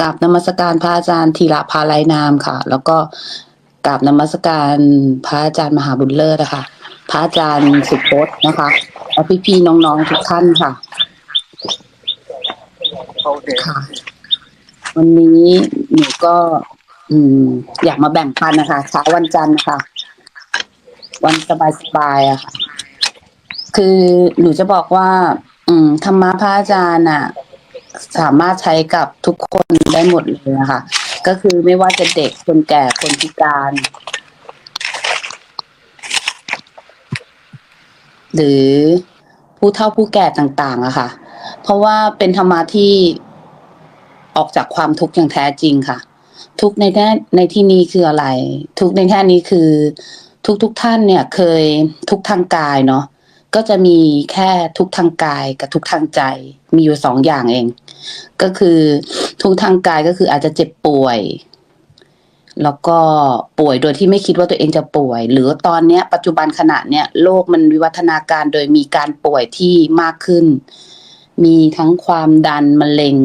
กราบนมัสการพระอาจารย์ธีระพาไลนามค่ะ แล้วก็กราบนมัสการพระอาจารย์มหาบุญเลิศนะคะพระอาจารย์สุพจน์นะคะและพี่ๆน้องๆทุกท่านค่ะโอเคค่ะ วันนี้หนูก็ อืม อยากมาแบ่งปันนะคะเช้าวันจันทร์ค่ะ วันสบายๆอะค่ะ คือหนูจะบอกว่า อืมธรรมะพระอาจารย์อะ สามารถใช้กับทุกคนได้หมดเลยนะคะก็คือไม่ว่าจะเด็กคนแก่คนพิการ หรือผู้เฒ่าผู้แก่ต่างๆอะค่ะ เพราะว่าเป็นธรรมะที่ออกจากความทุกข์อย่างแท้จริงค่ะ ทุกในแท้ในที่นี้คืออะไร ทุกในแท้นี้คือ ทุกทุกท่านเนี่ยเคยทุกทางกายเนาะก็จะมีแค่ทุกทางกายกับทุกทางใจมีอยู่สองอย่างเอง ก็คือทุกทางกายก็คืออาจจะเจ็บป่วย แล้วก็ป่วยโดยที่ไม่คิดว่าตัวเองจะป่วย หรือตอนเนี้ย ปัจจุบันขณะเนี้ยโลกมันวิวัฒนาการโดยมีการป่วยที่มากขึ้น มีทั้งความดันมะเร็ง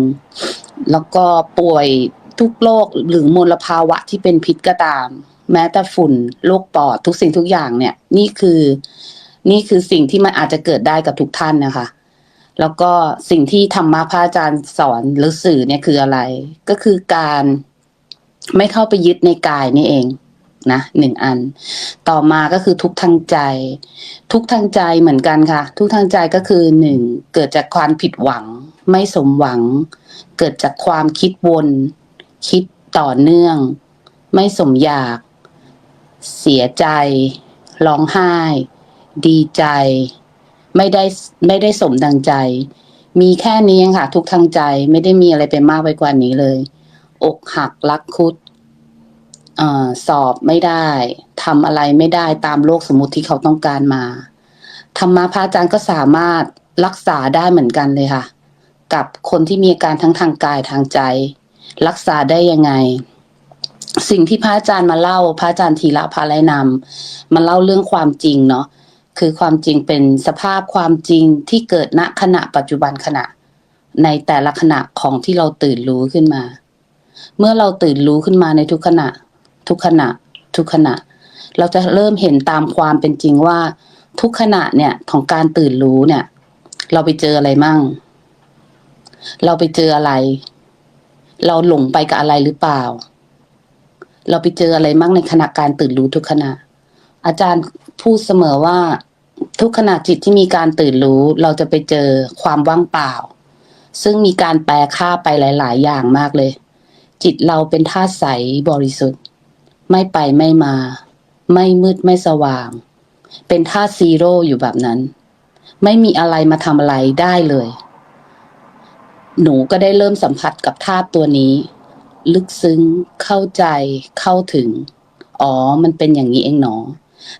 แล้วก็ป่วยทุกโรคหรือมลภาวะที่เป็นพิษก็ตาม แม้แต่ฝุ่นโรคปอดทุกสิ่งทุกอย่างเนี่ย นี่คือ นี่คือสิ่งที่มันอาจจะเกิดได้กับทุกท่านนะคะ แล้วก็สิ่งที่ธรรมะพระอาจารย์สอนหรือสื่อเนี่ยคืออะไร ก็คือการไม่เข้าไปยึดในกายนี่เองนะหนึ่งอัน ต่อมาก็คือทุกทางใจ ทุกทางใจเหมือนกันค่ะ ทุกทางใจก็คือหนึ่งเกิดจากความผิดหวัง ไม่สมหวัง เกิดจากความคิดวน คิดต่อเนื่อง ไม่สมอยาก เสียใจ ร้องไห้ ดีใจ ไม่ได้ไม่ได้สมดังใจ มีแค่นี้เองค่ะ ทุกทางใจไม่ได้มีอะไรไปมากไปกว่านี้เลย อกหักรักคุดอสอบไม่ได้ทำอะไรไม่ได้ตามโลกสมมติที่เขาต้องการมาธรรมะพระอาจารย์ก็สามารถรักษาได้เหมือนกันเลยค่ะ กับคนที่มีอาการทั้งทางกายทางใจ รักษาได้ยังไง สิ่งที่พระอาจารย์มาเล่า พระอาจารย์ธีระพาไลนำมาเล่าเรื่องความจริงเนาะ คือความจริงเป็นสภาพความจริงที่เกิดณขณะปัจจุบันขณะ ในแต่ละขณะของที่เราตื่นรู้ขึ้นมา เมื่อเราตื่นรู้ขึ้นมาในทุกขณะ ทุกขณะ ทุกขณะ เราจะเริ่มเห็นตามความเป็นจริงว่า ทุกขณะเนี่ยของการตื่นรู้เนี่ย เราไปเจออะไรมั่ง เราไปเจออะไร เราหลงไปกับอะไรหรือเปล่า เราไปเจออะไรมั่งในขณะการตื่นรู้ทุกขณะอาจารย์ พูดเสมอว่าทุกขณะจิตที่มีการตื่นรู้เราจะไปเจอความว่างเปล่า ซึ่งมีการแปลค่าไปหลาย ๆ อย่างมากเลย จิตเราเป็นธาตุใสบริสุทธิ์ ไม่ไปไม่มา ไม่มืดไม่สว่าง เป็นธาตุซีโร่อยู่แบบนั้น ไม่มีอะไรมาทำอะไรได้เลย หนูก็ได้เริ่มสัมผัสกับธาตุตัวนี้ ลึกซึ้งเข้าใจเข้าถึง อ๋อ มันเป็นอย่างนี้เองหนอ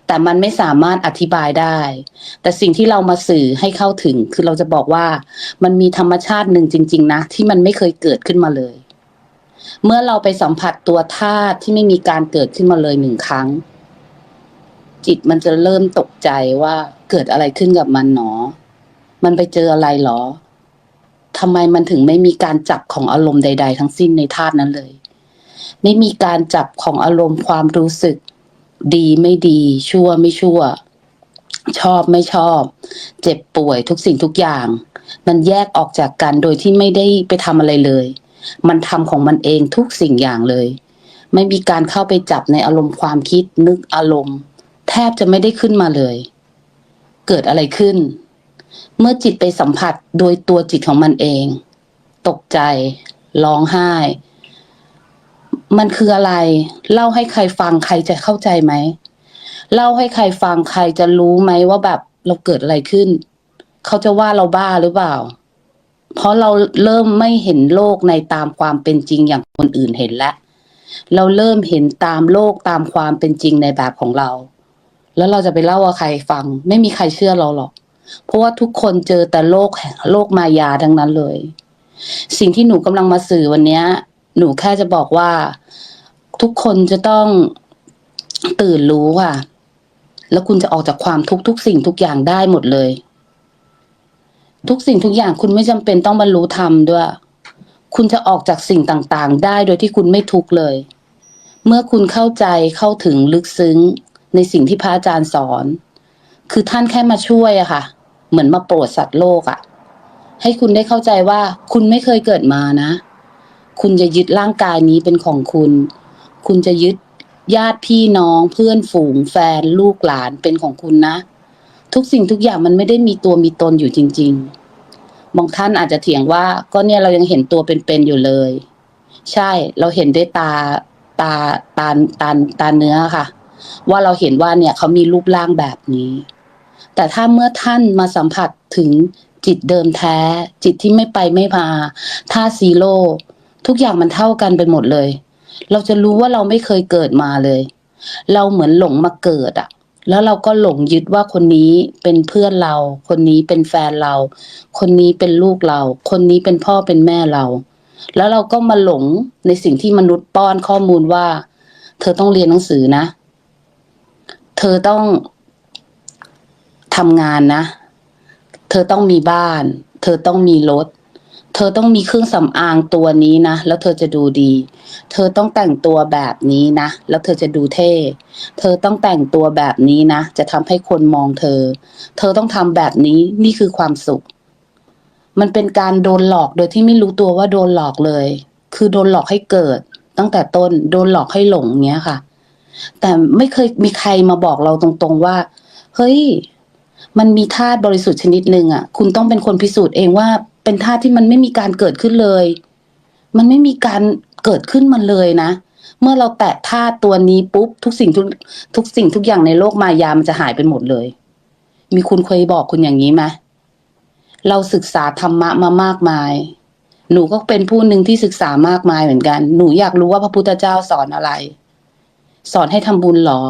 แต่มันไม่สามารถอธิบายได้ แต่สิ่งที่เรามาสื่อให้เข้าถึง คือเราจะบอกว่ามันมีธรรมชาติหนึ่งจริง ๆ นะ ที่มันไม่เคยเกิดขึ้นมาเลย เมื่อเราไปสัมผัสตัวธาตุที่ไม่มีการเกิดขึ้นมาเลยหนึ่งครั้ง จิตมันจะเริ่มตกใจว่าเกิดอะไรขึ้นกับมันหนอ มันไปเจออะไรหรอทำไมมันถึงไม่มีการจับของอารมณ์ใด ๆ ทั้งสิ้นในธาตุนั้นเลย ไม่มีการจับของอารมณ์ความรู้สึก ดีไม่ดี ชั่วไม่ชั่ว ชอบไม่ชอบ เจ็บป่วยทุกสิ่งทุกอย่าง มันแยกออกจากกันโดยที่ไม่ได้ไปทำอะไรเลย มันทำของมันเองทุกสิ่งอย่างเลย ไม่มีการเข้าไปจับในอารมณ์ความคิดนึกอารมณ์ แทบจะไม่ได้ขึ้นมาเลย เกิดอะไรขึ้น เมื่อจิตไปสัมผัสโดยตัวจิตของมันเอง ตกใจร้องไห้ มันคืออะไร เล่าให้ใครฟังใครจะเข้าใจไหม เล่าให้ใครฟังใครจะรู้ไหมว่าแบบเราเกิดอะไรขึ้น เขาจะว่าเราบ้าหรือเปล่า เพราะเราเริ่มไม่เห็นโลกในตามความเป็นจริงอย่างคนอื่นเห็นแล้วเราเริ่มเห็นตามโลกตามความเป็นจริงในแบบของเรา แล้วเราจะไปเล่าว่าใครฟัง ไม่มีใครเชื่อเราหรอก เพราะว่าทุกคนเจอแต่โลกแห่งโลกมายาทั้งนั้นเลย สิ่งที่หนูกำลังมาสื่อวันนี้ หนูแค่จะบอกว่า ทุกคนจะต้องตื่นรู้ค่ะ แล้วคุณจะออกจากความทุกข์ทุกสิ่งทุกอย่างได้หมดเลย ทุกสิ่งทุกอย่างคุณไม่จำเป็นต้องบรรลุธรรมด้วย คุณจะออกจากสิ่งต่างๆ ได้โดยที่คุณไม่ทุกข์เลย เมื่อคุณเข้าใจเข้าถึงลึกซึ้งในสิ่งที่พระอาจารย์สอน คือท่านแค่มาช่วยอะค่ะ เหมือนมาโปรดสัตว์โลกอะให้คุณได้เข้าใจว่าคุณไม่เคยเกิดมานะ คุณจะยึดร่างกายนี้เป็นของคุณ คุณจะยึดญาติพี่น้องเพื่อนฝูง แฟนลูกหลานเป็นของคุณนะ ทุกสิ่งทุกอย่างมันไม่ได้มีตัวมีตนอยู่จริง ๆ บางท่านอาจจะเถียงว่าก็เนี่ยเรายังเห็นตัวเป็นๆอยู่เลย ใช่เราเห็นด้วยตาตาตาตาตาเนื้อค่ะ ว่าเราเห็นว่าเนี่ยเขามีรูปร่างแบบนี้ แต่ถ้าเมื่อท่านมาสัมผัสถึงจิตเดิมแท้ จิตที่ไม่ไปไม่มาท่าซีโร่ ทุกอย่างมันเท่ากันไปหมดเลย เราจะรู้ว่าเราไม่เคยเกิดมาเลย เราเหมือนหลงมาเกิดอะแล้วเราก็หลงยึดว่าคนนี้เป็นเพื่อนเรา คนนี้เป็นแฟนเรา คนนี้เป็นลูกเรา คนนี้เป็นพ่อเป็นแม่เรา แล้วเราก็มาหลงในสิ่งที่มนุษย์ป้อนข้อมูลว่า เธอต้องเรียนหนังสือนะ เธอต้องทำงานนะ เธอต้องมีบ้าน เธอต้องมีรถ อต้องมีเครื่องสำอางตัวนี้นะ แล้วเธอจะดูดี เธอต้องแต่งตัวแบบนี้นะ แล้วเธอจะดูเท่ เธอต้องแต่งตัวแบบนี้นะ จะทำให้คนมองเธอ เธอต้องทำแบบนี้ นี่คือความสุข มันเป็นการโดนหลอกโดยที่ไม่รู้ตัวว่าโดนหลอกเลย คือโดนหลอกให้เกิด ตั้งแต่ต้น โดนหลอกให้หลงเงี้ยค่ะ แต่ไม่เคยมีใครมาบอกเราตรงๆว่า เฮ้ย มันมีธาตุบริสุทธิ์ชนิดหนึ่งอะ คุณต้องเป็นคนพิสูจน์เองว่า เป็นธาตุที่มันไม่มีการเกิดขึ้นเลย มันไม่มีการเกิดขึ้นมันเลยนะ เมื่อเราแตะธาตุตัวนี้ปุ๊บทุกสิ่งทุกทุกสิ่งทุกอย่างในโลกมายามันจะหายไปหมดเลย มีคุณเคยบอกคุณอย่างนี้ไหมเราศึกษาธรรมะมามากมาย หนูก็เป็นผู้หนึ่งที่ศึกษามากมายเหมือนกัน หนูอยากรู้ว่าพระพุทธเจ้าสอนอะไร สอนให้ทำบุญหรอ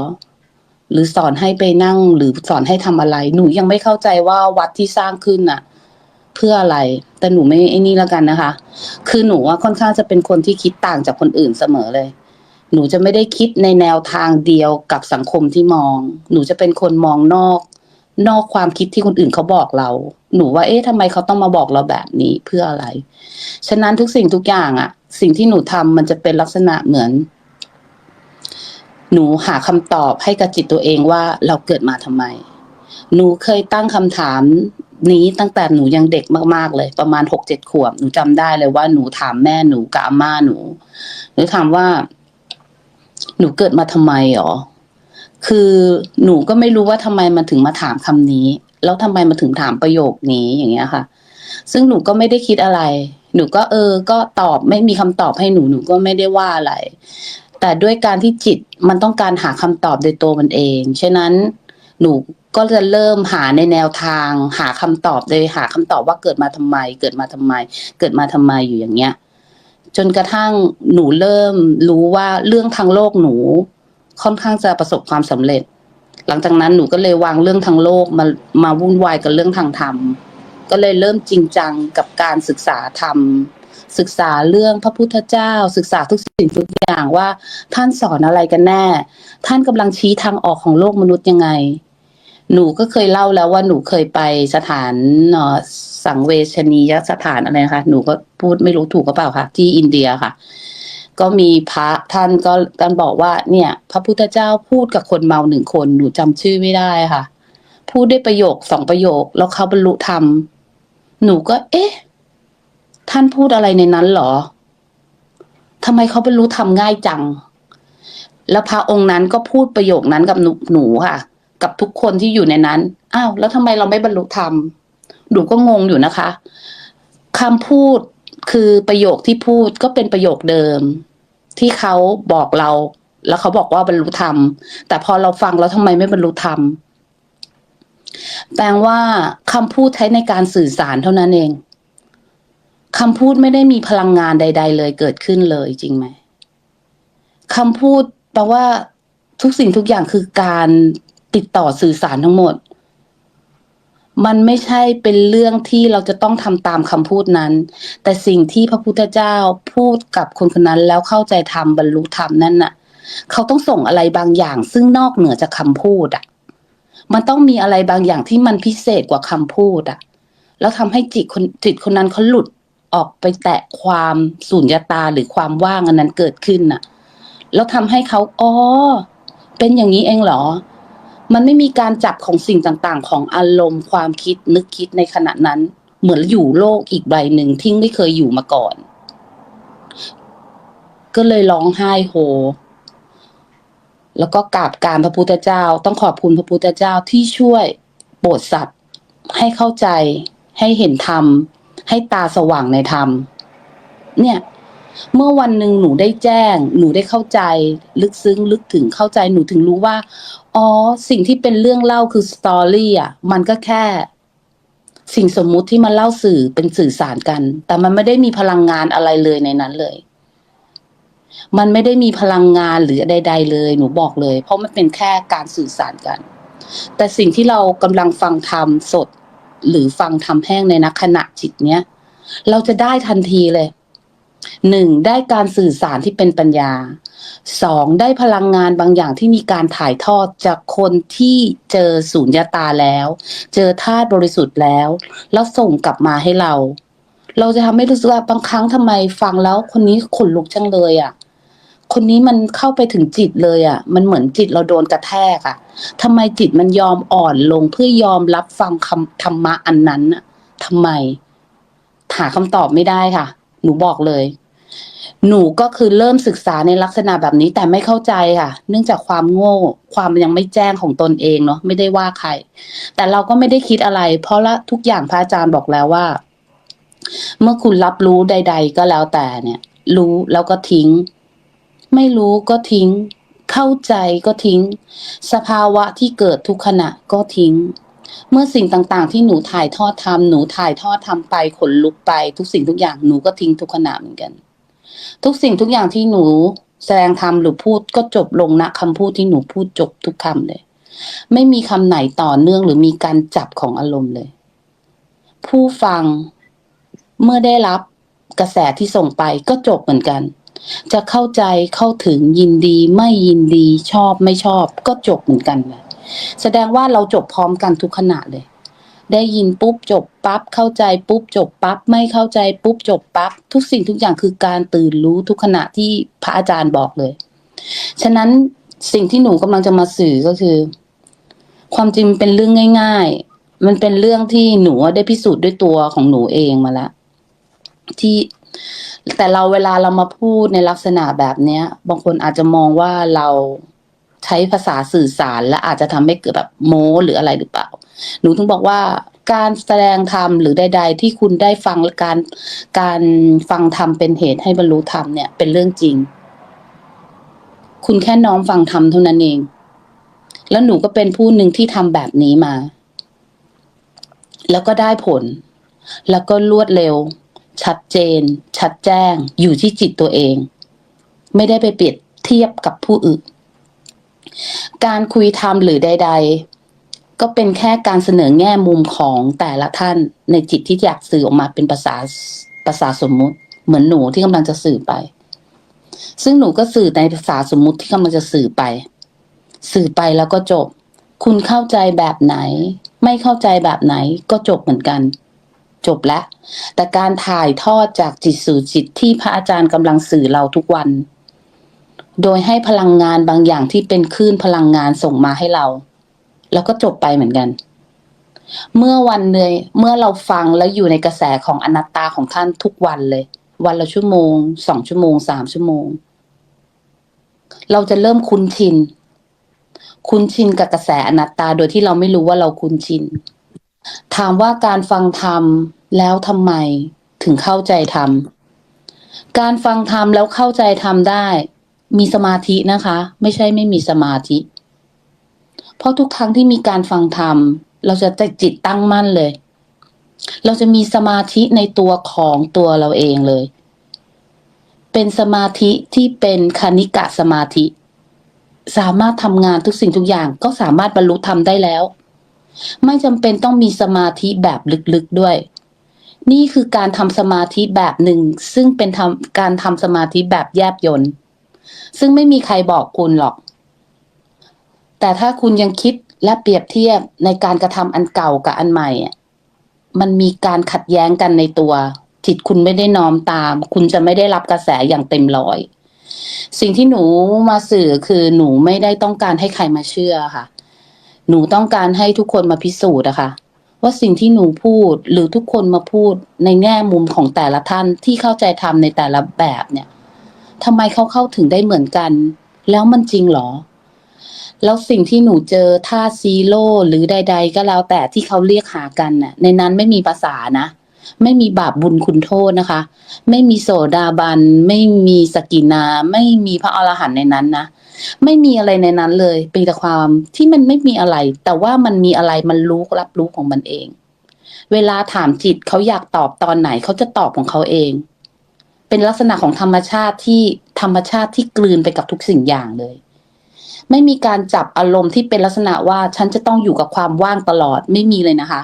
หรือสอนให้ไปนั่งหรือสอนให้ทำอะไร หนูยังไม่เข้าใจว่าวัดที่สร้างขึ้นน่ะ เพื่ออะไร แต่หนูไม่ไอ้นี่แล้วกันนะคะ คือหนูว่าค่อนข้างจะเป็นคนที่คิดต่างจากคนอื่นเสมอเลย หนูจะไม่ได้คิดในแนวทางเดียวกับสังคมที่มอง หนูจะเป็นคนมองนอก นอกความคิดที่คนอื่นเขาบอกเรา หนูว่าเอ๊ะทำไมเขาต้องมาบอกเราแบบนี้เพื่ออะไร ฉะนั้นทุกสิ่งทุกอย่างอะสิ่งที่หนูทำมันจะเป็นลักษณะเหมือน หนูหาคำตอบให้กับจิตตัวเองว่าเราเกิดมาทำไม หนูเคยตั้งคำถาม นี้ตั้งแต่หนูยังเด็กมากๆเลย ประมาณหกเจ็ดขวบ หนูจำได้เลยว่าหนูถามแม่หนูกับอาม่าหนูหนูถามว่า หนูเกิดมาทำไมหรอคือหนูก็ไม่รู้ว่าทำไมมันถึงมาถามคำนี้ แล้วทำไมมาถึงถามประโยคนี้อย่างเงี้ยค่ะ ซึ่งหนูก็ไม่ได้คิดอะไร หนูก็เออ ก็ตอบไม่มีคำตอบให้หนูหนูก็ไม่ได้ว่าอะไร แต่ด้วยการที่จิตมันต้องการหาคำตอบโดยตัวมันเองฉะนั้นหนู ก็จะเริ่มหาในแนวทาง หาคำตอบโดยหาคำตอบว่าเกิดมาทำไม เกิดมาทำไม เกิดมาทำไมอยู่อย่างเงี้ย จนกระทั่งหนูเริ่มรู้ว่าเรื่องทางโลกหนู ค่อนข้างจะประสบความสำเร็จ หลังจากนั้นหนูก็เลยวางเรื่องทางโลกมามาวุ่นวายกับเรื่องทางธรรมก็เลยเริ่มจริงจังกับการศึกษาธรรมศึกษาเรื่องพระพุทธเจ้า ศึกษาทุกสิ่งทุกอย่างว่าท่านสอนอะไรกันแน่ ท่านกำลังชี้ทางออกของโลกมนุษย์ยังไง หนูก็เคยเล่าแล้วว่าหนูเคยไปสถานสังเวชนียสถานอะไรนะคะหนูก็พูดไม่รู้ถูกก็เปล่าค่ะ ที่อินเดียค่ะ ก็มีพระท่านก็กันบอกว่าเนี่ย พระพุทธเจ้าพูดกับคนเมาหนึ่งคนหนูจำชื่อไม่ได้ค่ะ พูดได้ประโยคสองประโยค แล้วเขาบรรลุธรรมหนูก็ เอ๊ะ ท่านพูดอะไรในนั้นหรอทำไมเขาบรรลุธรรมง่ายจัง แล้วพระองค์นั้นก็พูดประโยคนั้นกับหนูหนูค่ะ กับทุกคนที่อยู่ในนั้น อ้าว แล้วทำไมเราไม่บรรลุธรรม หนูก็งงอยู่นะคะคำพูดคือประโยคที่พูดก็เป็นประโยคเดิม ที่เขาบอกเรา แล้วเขาบอกว่าบรรลุธรรม แต่พอเราฟังแล้วทำไมไม่บรรลุธรรม แปลว่าคำพูดใช้ในการสื่อสารเท่านั้นเองคำพูดไม่ได้มีพลังงานใด ๆ เลยเกิดขึ้นเลยจริงไหมคำพูดแปลว่าทุกสิ่งทุกอย่างคือการ ติดต่อสื่อสารทั้งหมด มันไม่ใช่เป็นเรื่องที่เราจะต้องทำตามคำพูดนั้น แต่สิ่งที่พระพุทธเจ้าพูดกับคนคนนั้นแล้วเข้าใจธรรมบรรลุธรรมนั่นน่ะ เขาต้องส่งอะไรบางอย่าง ซึ่งนอกเหนือจากคำพูดอะ มันต้องมีอะไรบางอย่างที่มันพิเศษกว่าคำพูดอะ แล้วทำให้จิตคนจิตคนนั้นเขาหลุดออกไปแตะความสุญญตาหรือความว่างอันนั้นเกิดขึ้นน่ะ แล้วทำให้เขาอ๋อเป็นอย่างนี้เองเหรอ มันไม่มีการจับของสิ่งต่างๆ ของอารมณ์ความคิดนึกคิดในขณะนั้น เหมือนอยู่โลกอีกใบหนึ่งที่ไม่เคยอยู่มาก่อน ก็เลยร้องไห้โฮแล้วก็กราบการพระพุทธเจ้า ต้องขอบคุณพระพุทธเจ้าที่ช่วยโปรดสัตว์ ให้เข้าใจให้เห็นธรรม ให้ตาสว่างในธรรม เนี่ย เมื่อวันหนึ่งหนูได้แจ้ง หนูได้เข้าใจ ลึกซึ้งลึกถึงเข้าใจหนูถึงรู้ว่า อ๋อ สิ่งที่เป็นเรื่องเล่าคือสตอรี่อะ มันก็แค่ สิ่งสมมุติที่มันเล่าสื่อเป็นสื่อสารกัน แต่มันไม่ได้มีพลังงานอะไรเลยในนั้นเลย มันไม่ได้มีพลังงานหรือใด ๆ เลย หนูบอกเลย เพราะมันเป็นแค่การสื่อสารกัน แต่สิ่งที่เรากำลังฟังธรรมสด หรือฟังธรรมแห้งในนักขณะจิตเนี้ย เราจะได้ทันทีเลย หนึ่งได้การสื่อสารที่เป็นปัญญาสองได้พลังงานบางอย่างที่มีการถ่ายทอดจากคนที่เจอสูญญาตาแล้ว เจอธาตุบริสุทธิ์แล้ว แล้วส่งกลับมาให้เรา เราจะทำให้รู้สึกว่าบางครั้งทำไมฟังแล้วคนนี้ขนลุกจังเลยอะคนนี้มันเข้าไปถึงจิตเลยอะ มันเหมือนจิตเราโดนกระแทกอะทำไมจิตมันยอมอ่อนลงเพื่อยอมรับฟังคำธรรมะอันนั้นอะทำไมหาคำตอบไม่ได้ค่ะ หนูบอกเลย หนูก็คือเริ่มศึกษาในลักษณะแบบนี้แต่ไม่เข้าใจค่ะ เนื่องจากความโง่ ความยังไม่แจ้งของตนเองเนาะไม่ได้ว่าใคร แต่เราก็ไม่ได้คิดอะไร เพราะละทุกอย่างพระอาจารย์บอกแล้วว่า เมื่อคุณรับรู้ใด ๆ ก็แล้วแต่เนี่ย รู้แล้วก็ทิ้ง ไม่รู้ก็ทิ้ง เข้าใจก็ทิ้ง สภาวะที่เกิดทุกขณะก็ทิ้งเมื่อสิ่งต่างๆ ที่หนูถ่ายทอดทำหนูถ่ายทอดทำไปขนลุกไป ทุกสิ่งทุกอย่างหนูก็ทิ้งทุกขณะเหมือนกัน ทุกสิ่งทุกอย่างที่หนูแสดงทำหรือพูดก็จบลงณคำพูดที่หนูพูดจบทุกคำเลย ไม่มีคำไหนต่อเนื่องหรือมีการจับของอารมณ์เลย ผู้ฟังเมื่อได้รับกระแสที่ส่งไปก็จบเหมือนกัน จะเข้าใจเข้าถึงยินดีไม่ยินดีชอบไม่ชอบ ก็จบเหมือนกันเลยแสดงว่าเราจบพร้อมกันทุกขณะเลย ได้ยินปุ๊บจบปั๊บเข้าใจปุ๊บจบปั๊บไม่เข้าใจปุ๊บจบปั๊บทุกสิ่งทุกอย่างคือการตื่นรู้ทุกขณะที่พระอาจารย์บอกเลย ฉะนั้นสิ่งที่หนูกำลังจะมาสื่อก็คือ ความจริงเป็นเรื่องง่าย ๆ มันเป็นเรื่องที่หนูได้พิสูจน์ด้วยตัวของหนูเองมาแล้วที่แต่เราเวลาเรามาพูดในลักษณะแบบเนี้ย บางคนอาจจะมองว่าเรา ใช้ภาษาสื่อสาร และอาจจะทำให้เกิดแบบโม้หรืออะไรหรือเปล่า หนูถึงบอกว่าการแสดงธรรมหรือใด ๆ ที่คุณได้ฟังและการการฟังธรรมเป็นเหตุให้บรรลุธรรมเนี่ยเป็นเรื่องจริง คุณแค่น้อมฟังธรรมเท่านั้นเอง แล้วหนูก็เป็นผู้หนึ่งที่ทำแบบนี้มา แล้วก็ได้ผล แล้วก็รวดเร็ว ชัดเจน ชัดแจ้ง อยู่ที่จิตตัวเอง ไม่ได้ไปเปรียบเทียบกับผู้อื่น การคุยธรรมหรือใด ๆ ก็เป็นแค่การเสนอแง่มุมของแต่ละท่านในจิตที่อยากสื่อออกมาเป็นภาษาภาษาสมมุติ เหมือนหนูที่กำลังจะสื่อไป ซึ่งหนูก็สื่อในภาษาสมมุติที่กำลังจะสื่อไป สื่อไปแล้วก็จบ คุณเข้าใจแบบไหน ไม่เข้าใจแบบไหนก็จบเหมือนกัน จบแล้วแต่การถ่ายทอดจากจิตสู่จิตที่พระอาจารย์กำลังสื่อเราทุกวัน โดยให้พลังงานบางอย่างที่เป็นคลื่นพลังงานส่งมาให้เรา แล้วก็จบไปเหมือนกัน เมื่อวันเนยเมื่อเราฟังแล้วอยู่ในกระแสของอนัตตาของท่านทุกวันเลย วันละชั่วโมงสองชั่วโมงสามชั่วโมง เราจะเริ่มคุ้นชิน คุ้นชินกับกระแสอนัตตาโดยที่เราไม่รู้ว่าเราคุ้นชิน ถามว่าการฟังธรรมแล้วทำไมถึงเข้าใจธรรมการฟังธรรมแล้วเข้าใจธรรมได้ มีสมาธินะคะ ไม่ใช่ไม่มีสมาธิ เพราะทุกครั้งที่มีการฟังธรรม เราจะจิตตั้งมั่นเลย เราจะมีสมาธิในตัวของตัวเราเองเลย เป็นสมาธิที่เป็นคณิกะสมาธิ สามารถทำงานทุกสิ่งทุกอย่างก็สามารถบรรลุธรรมได้แล้ว ไม่จำเป็นต้องมีสมาธิแบบลึกๆด้วยนี่คือการทำสมาธิแบบหนึ่ง ซึ่งเป็นการทำสมาธิแบบแยบยนต์ ซึ่งไม่มีใครบอกคุณหรอก แต่ถ้าคุณยังคิดและเปรียบเทียบในการกระทำอันเก่ากับอันใหม่ มันมีการขัดแย้งกันในตัว จิตคุณไม่ได้น้อมตาม คุณจะไม่ได้รับกระแสอย่างเต็มร้อย สิ่งที่หนูมาสื่อคือหนูไม่ได้ต้องการให้ใครมาเชื่อค่ะ หนูต้องการให้ทุกคนมาพิสูจน์อะคะว่าสิ่งที่หนูพูดหรือทุกคนมาพูดในแง่มุมของแต่ละท่านที่เข้าใจทำในแต่ละแบบเนี่ย ทำไมเขาเข้าถึงได้เหมือนกัน แล้วมันจริงหรอ แล้วสิ่งที่หนูเจอท่าซีโร่หรือใด ๆ ก็แล้วแต่ที่เขาเรียกหากันน่ะ ในนั้นไม่มีภาษานะไม่มีบาปบุญคุณโทษนะคะ ไม่มีโสดาบัน ไม่มีสกินา ไม่มีพระอรหันต์ในนั้นนะ ไม่มีอะไรในนั้นเลย เป็นแต่ความที่มันไม่มีอะไร แต่ว่ามันมีอะไรมันรู้รับรู้ของมันเอง เวลาถามจิตเขาอยากตอบตอนไหนเขาจะตอบของเขาเอง เป็นลักษณะของธรรมชาติที่ธรรมชาติที่กลืนไปกับทุกสิ่งอย่างเลย ไม่มีการจับอารมณ์ที่เป็นลักษณะว่าฉันจะต้องอยู่กับความว่างตลอดไม่มีเลยนะคะ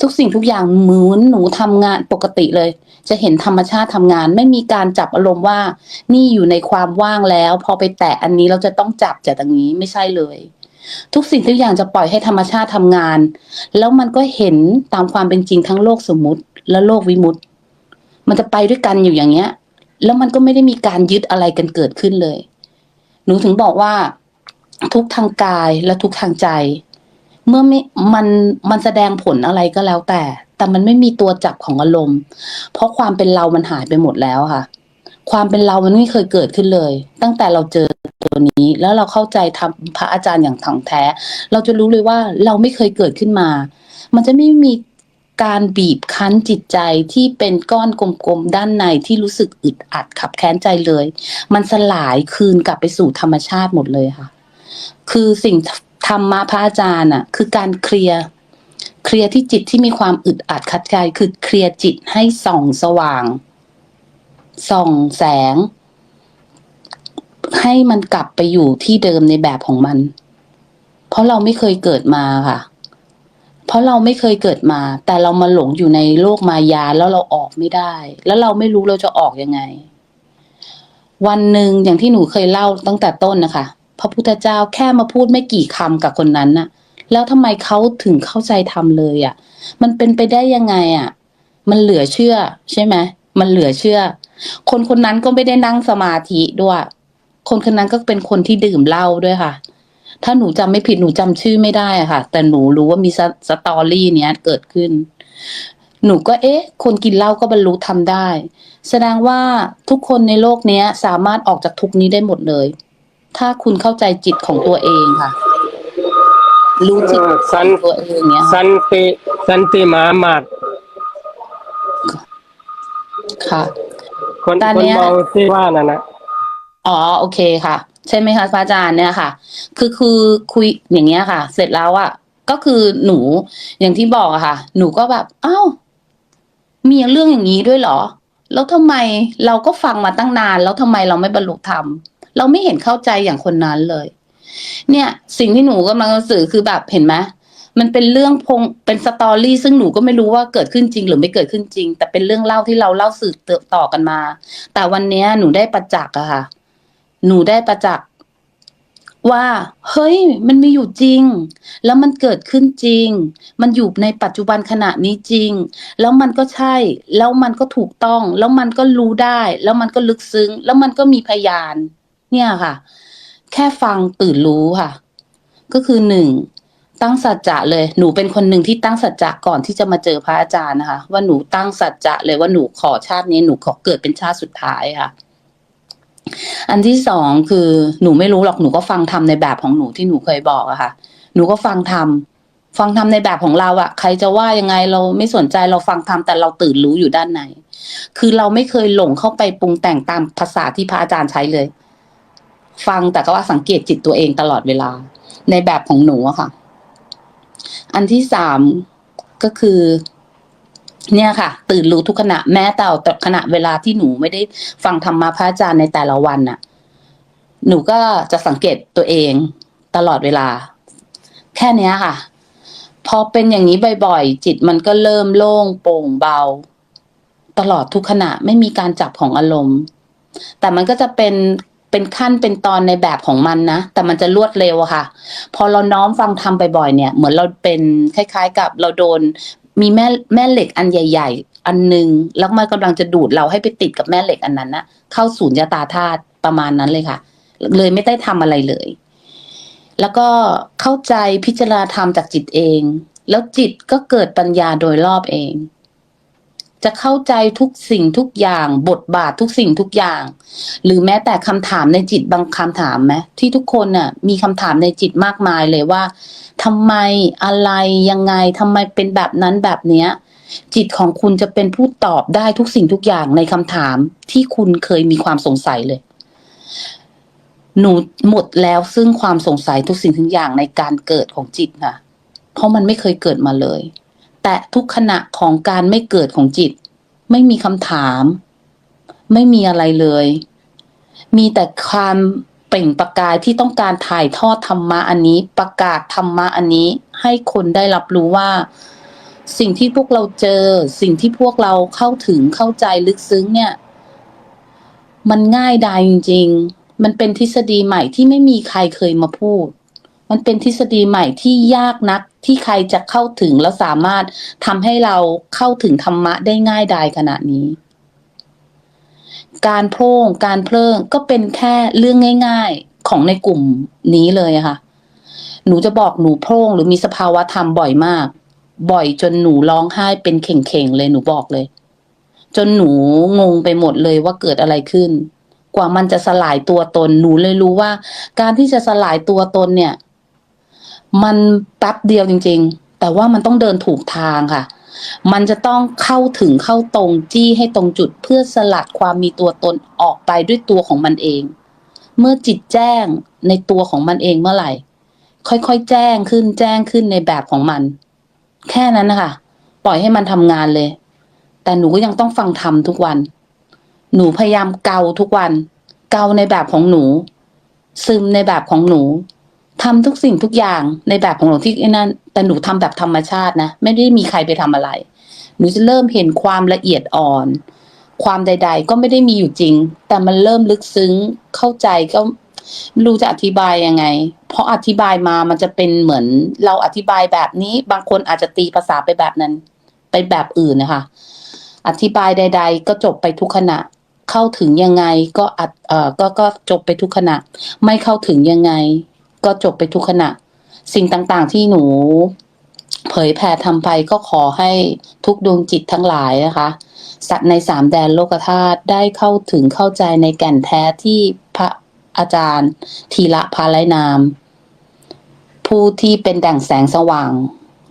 ทุกสิ่งทุกอย่างเหมือนหนูทำงานปกติเลย จะเห็นธรรมชาติทำงาน ไม่มีการจับอารมณ์ว่า นี่อยู่ในความว่างแล้ว พอไปแตะอันนี้เราจะต้องจับจากตรงนี้ไม่ใช่เลยทุกสิ่งทุกอย่างจะปล่อยให้ธรรมชาติทำงาน แล้วมันก็เห็นตามความเป็นจริงทั้งโลกสมมุติและโลกวิมุตติมันจะไปด้วยกันอยู่อย่างเงี้ย แล้วมันก็ไม่ได้มีการยึดอะไรกันเกิดขึ้นเลย หนูถึงบอกว่า ทุกทางกายและทุกทางใจ เมื่อไม่มันมันแสดงผลอะไรก็แล้วแต่ แต่มันไม่มีตัวจับของอารมณ์ เพราะความเป็นเรามันหายไปหมดแล้วค่ะ ความเป็นเรามันไม่เคยเกิดขึ้นเลย ตั้งแต่เราเจอตัวนี้ แล้วเราเข้าใจทำพระอาจารย์อย่างถ่องแท้ เราจะรู้เลยว่าเราไม่เคยเกิดขึ้นมา มันจะไม่มี การบีบคั้นจิตใจที่เป็นก้อนกลมๆด้านในที่รู้สึกอึดอัดขับแค้นใจเลย มันสลายคืนกลับไปสู่ธรรมชาติหมดเลยค่ะ คือสิ่งธรรมะพระอาจารย์อะ คือการเคลียร์เคลียร์ที่จิตที่มีความอึดอัดคัดใจคือเคลียร์จิตให้ส่องสว่าง ส่องแสง ให้มันกลับไปอยู่ที่เดิมในแบบของมัน เพราะเราไม่เคยเกิดมาค่ะ เพราะเราไม่เคยเกิดมา แต่เรามาหลงอยู่ในโลกมายาแล้วเราออกไม่ได้ แล้วเราไม่รู้เราจะออกยังไง วันหนึ่งอย่างที่หนูเคยเล่าตั้งแต่ต้นนะคะพระพุทธเจ้าแค่มาพูดไม่กี่คำกับคนนั้นน่ะ แล้วทำไมเขาถึงเข้าใจทำเลยอะ มันเป็นไปได้ยังไงอะ มันเหลือเชื่อ ใช่ไหมมันเหลือเชื่อ คนคนนั้นก็ไม่ได้นั่งสมาธิด้วย คนคนนั้นก็เป็นคนที่ดื่มเหล้าด้วยค่ะ ถ้าหนูจำไม่ผิดหนูจำชื่อไม่ได้อะค่ะ แต่หนูรู้ว่ามีสสตอรี่เนี้ยเกิดขึ้น หนูก็เอ๊ะ คนกินเหล้าก็บรรลุทำได้ แสดงว่าทุกคนในโลกเนี้ย สามารถออกจากทุกข์นี้ได้หมดเลย ถ้าคุณเข้าใจจิตของตัวเองค่ะ รู้จิตเออขสัอนงตัวเองเนี้ยค่ะสันติสันติมหามาตรค่ะ คนตอนคนเนี้ยเมาที่ว่านั่นนะอ๋อโอเคค่ะ ใช่ไหมคะพระอาจารย์เนี่ยค่ะ คือคือคุยอย่างเงี้ยค่ะ เสร็จแล้วอะก็คือหนูอย่างที่บอกอะค่ะ หนูก็แบบอ้าวมีเรื่องอย่างนี้ด้วยเหรอ แล้วทำไมเราก็ฟังมาตั้งนาน แล้วทำไมเราไม่บรรลุธรรมเราไม่เห็นเข้าใจอย่างคนนั้นเลย เนี่ย สิ่งที่หนูกำลังสื่อคือแบบเห็นไหมมันเป็นเรื่องพงเป็นสตอรี่ซึ่งหนูก็ไม่รู้ว่าเกิดขึ้นจริง หรือไม่เกิดขึ้นจริง แต่เป็นเรื่องเล่าที่เราเล่าสืบต่อกันมา แต่วันนี้หนูได้ประจักษ์อะค่ะ หนูได้ประจักษ์ว่าเฮ้ย มันมีอยู่จริง แล้วมันเกิดขึ้นจริง มันอยู่ในปัจจุบันขณะนี้จริง แล้วมันก็ใช่ แล้วมันก็ถูกต้อง แล้วมันก็รู้ได้ แล้วมันก็ลึกซึ้ง แล้วมันก็มีพยาน เนี่ยค่ะ แค่ฟังตื่นรู้ค่ะ ก็คือหนึ่งตั้งสัจจะเลย หนูเป็นคนหนึ่งที่ตั้งสัจจะก่อนที่จะมาเจอพระอาจารย์นะคะ ว่าหนูตั้งสัจจะเลยว่าหนูขอชาตินี้หนูขอเกิดเป็นชาติสุดท้ายค่ะ อันที่สองคือหนูไม่รู้หรอกหนูก็ฟังทำในแบบของหนูที่หนูเคยบอกอะค่ะ หนูก็ฟังทำฟังทำในแบบของเราอะใครจะว่ายังไงเราไม่สนใจเราฟังทำแต่เราตื่นรู้อยู่ด้านในคือเราไม่เคยหลงเข้าไปปรุงแต่งตามภาษาที่พระอาจารย์ใช้เลย ฟังแต่ก็ว่าสังเกตจิตตัวเองตลอดเวลา ในแบบของหนูอะค่ะ อันที่สามก็คือ เนี่ยค่ะ ตื่นรู้ทุกขณะแม้แต่ขณะเวลาที่หนูไม่ได้ฟังธรรมะพระอาจารย์ในแต่ละวันน่ะ หนูก็จะสังเกตตัวเองตลอดเวลา แค่เนี้ยค่ะ พอเป็นอย่างนี้บ่อยๆ จิตมันก็เริ่มโล่งโปร่งเบา ตลอดทุกขณะไม่มีการจับของอารมณ์ แต่มันก็จะเป็นเป็นขั้นเป็นตอนในแบบของมันนะ แต่มันจะรวดเร็วอะค่ะ พอเราน้อมฟังทำบ่อยๆเนี่ย เหมือนเราเป็นคล้าย ๆ กับเราโดน มีแม่แม่เหล็กอันใหญ่ ๆ อันหนึ่งแล้วมันกำลังจะดูดเราให้ไปติดกับแม่เหล็กอันนั้นนะเข้าศูนย์ยตาธาตุประมาณนั้นเลยค่ะ เลยไม่ได้ทำอะไรเลย แล้วก็เข้าใจพิจารณาธรรมจากจิตเอง แล้วจิตก็เกิดปัญญาโดยรอบเอง จะเข้าใจทุกสิ่งทุกอย่าง บทบาททุกสิ่งทุกอย่าง หรือแม้แต่คำถามในจิตบางคำถามไหมที่ทุกคนน่ะ มีคำถามในจิตมากมายเลยว่าทำไมอะไรยังไงทำไมเป็นแบบนั้นแบบเนี้ย จิตของคุณจะเป็นผู้ตอบได้ทุกสิ่งทุกอย่างในคำถามที่คุณเคยมีความสงสัยเลย หนูหมดแล้วซึ่งความสงสัยทุกสิ่งทุกอย่างในการเกิดของจิตค่ะเพราะมันไม่เคยเกิดมาเลย แต่ทุกขณะของการไม่เกิดของจิต ไม่มีคำถาม ไม่มีอะไรเลย มีแต่ความเปล่งประกายที่ต้องการถ่ายทอดธรรมะอันนี้ ประกาศธรรมะอันนี้ ให้คนได้รับรู้ว่า สิ่งที่พวกเราเจอ สิ่งที่พวกเราเข้าถึงเข้าใจลึกซึ้งเนี่ย มันง่ายดายจริง ๆ มันเป็นทฤษฎีใหม่ที่ไม่มีใครเคยมาพูด มันเป็นทฤษฎีใหม่ที่ยากนักที่ใครจะเข้าถึงแล้วสามารถทำให้เราเข้าถึงธรรมะได้ง่ายดายขนาดนี้ การโพร่งการเพลิงก็เป็นแค่เรื่องง่าย ๆของในกลุ่มนี้เลยค่ะ หนูจะบอกหนูโพร่งหรือมีสภาวะธรรมบ่อยมาก บ่อยจนหนูร้องไห้เป็นเข่งๆเลยหนูบอกเลย จนหนูงงไปหมดเลยว่าเกิดอะไรขึ้น กว่ามันจะสลายตัวตนหนูเลยรู้ว่า การที่จะสลายตัวตนเนี่ย มันแป๊บเดียวจริง ๆ แต่ว่ามันต้องเดินถูกทางค่ะ มันจะต้องเข้าถึงเข้าตรงจี้ให้ตรงจุดเพื่อสลัดความมีตัวตนออกไปด้วยตัวของมันเอง เมื่อจิตแจ้งในตัวของมันเองเมื่อไหร่ ค่อยๆแจ้งขึ้นแจ้งขึ้นในแบบของมัน แค่นั้นนะคะปล่อยให้มันทำงานเลย แต่หนูก็ยังต้องฟังธรรมทุกวัน หนูพยายามเกาทุกวัน เกาในแบบของหนู ซึมในแบบของหนู ทำทุกสิ่งทุกอย่างในแบบของหนูที่นั่นแต่หนูทำแบบธรรมชาตินะ ไม่ได้มีใครไปทำอะไร หนูจะเริ่มเห็นความละเอียดอ่อน ความใด ๆ ก็ไม่ได้มีอยู่จริง แต่มันเริ่มลึกซึ้งเข้าใจก็ไม่รู้จะอธิบายยังไง เพราะอธิบายมามันจะเป็นเหมือนเราอธิบายแบบนี้ บางคนอาจจะตีภาษาไปแบบนั้น ไปแบบอื่นนะคะ อธิบายใด ๆ ก็จบไปทุกขณะ เข้าถึงยังไงก็อัดเอ่อก็ก็จบไปทุกขณะ ไม่เข้าถึงยังไง ก็จบไปทุกขณะ สิ่งต่างๆ ที่หนู เผยแผ่ทำไปก็ขอให้ทุกดวงจิตทั้งหลายนะคะสัตว์ในสามแดนโลกธาตุได้เข้าถึงเข้าใจในแก่นแท้ที่พระอาจารย์ ทีละพาลายนาม ผู้ที่เป็นแด่งแสงสว่าง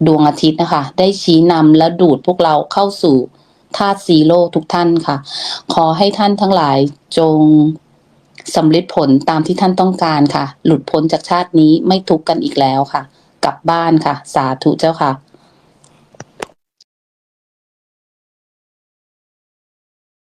ดวงอาทิตย์นะคะ ได้ชี้นำและดูดพวกเราเข้าสู่ธาตุซีโร่ทุกท่านค่ะ ขอให้ท่านทั้งหลายจง สำลิดผลตามที่ท่านต้องการค่ะ หลุดพ้นจากชาตินี้ไม่ทุกข์กันอีกแล้วค่ะ กลับบ้านค่ะ สาธุเจ้าค่ะ